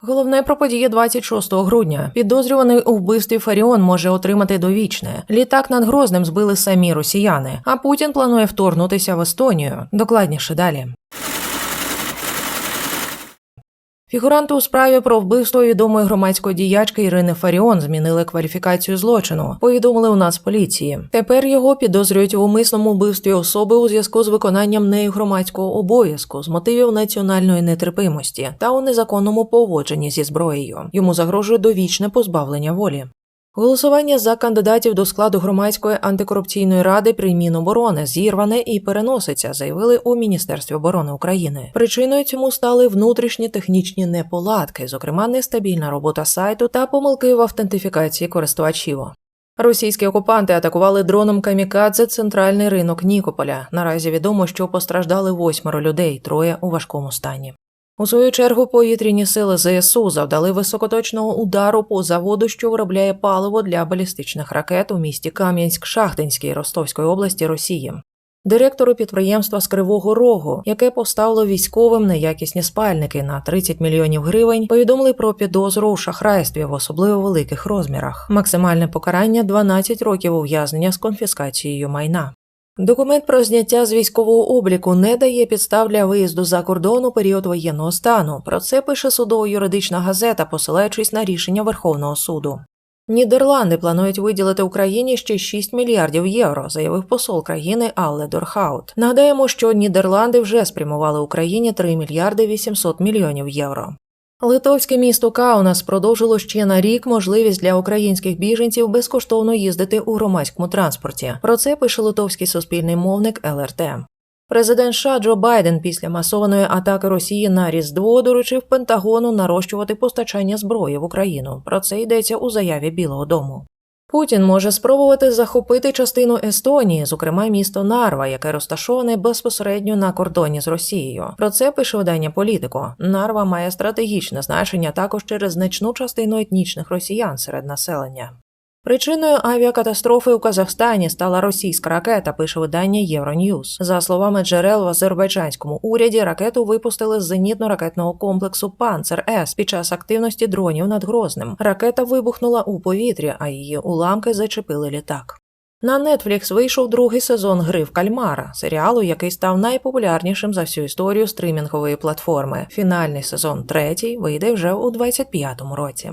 Головне про події 26 грудня. Підозрюваний у вбивстві Фаріон може отримати довічне. Літак над Грозним збили самі росіяни, а Путін планує вторгнутися в Естонію. Докладніше далі. Фігуранти у справі про вбивство відомої громадської діячки Ірини Фаріон змінили кваліфікацію злочину. Повідомили у нас поліції. Тепер його підозрюють в умисному вбивстві особи у зв'язку з виконанням нею громадського обов'язку з мотивів національної нетерпимості та у незаконному поводженні зі зброєю. Йому загрожує довічне позбавлення волі. Голосування за кандидатів до складу громадської антикорупційної ради при Міноборони зірване і переноситься, заявили у Міністерстві оборони України. Причиною цьому стали внутрішні технічні неполадки, зокрема нестабільна робота сайту та помилки в автентифікації користувачів. Російські окупанти атакували дроном камікадзе центральний ринок Нікополя. Наразі відомо, що постраждали восьмеро людей, троє у важкому стані. У свою чергу повітряні сили ЗСУ завдали високоточного удару по заводу, що виробляє паливо для балістичних ракет у місті Кам'янськ-Шахтинській Ростовської області Росії. Директору підприємства з Кривого Рогу, яке поставило військовим неякісні спальники на 30 мільйонів гривень, повідомили про підозру у шахрайстві в особливо великих розмірах. Максимальне покарання 12 років ув'язнення з конфіскацією майна. Документ про зняття з військового обліку не дає підстав для виїзду за кордон у період воєнного стану. Про це пише судово-юридична газета, посилаючись на рішення Верховного суду. Нідерланди планують виділити Україні ще 6 мільярдів євро, заявив посол країни Алле Дорхаут. Нагадаємо, що Нідерланди вже спрямували Україні 3 мільярди 800 мільйонів євро. Литовське місто Каунас продовжило ще на рік можливість для українських біженців безкоштовно їздити у громадському транспорті. Про це пише литовський суспільний мовник ЛРТ. Президент США Джо Байден після масованої атаки Росії на Різдво доручив Пентагону нарощувати постачання зброї в Україну. Про це йдеться у заяві Білого Дому. Путін може спробувати захопити частину Естонії, зокрема місто Нарва, яке розташоване безпосередньо на кордоні з Росією. Про це пише видання Політико. Нарва має стратегічне значення також через значну частину етнічних росіян серед населення. Причиною авіакатастрофи у Казахстані стала російська ракета, пише видання Євроньюз. За словами джерел в азербайджанському уряді, ракету випустили з зенітно-ракетного комплексу Панцер С під час активності дронів над Грозним. Ракета вибухнула у повітрі, а її уламки зачепили літак. На Netflix вийшов другий сезон гри в кальмара, серіалу, який став найпопулярнішим за всю історію стрімінгової платформи. Фінальний сезон третій вийде вже у 25-му році.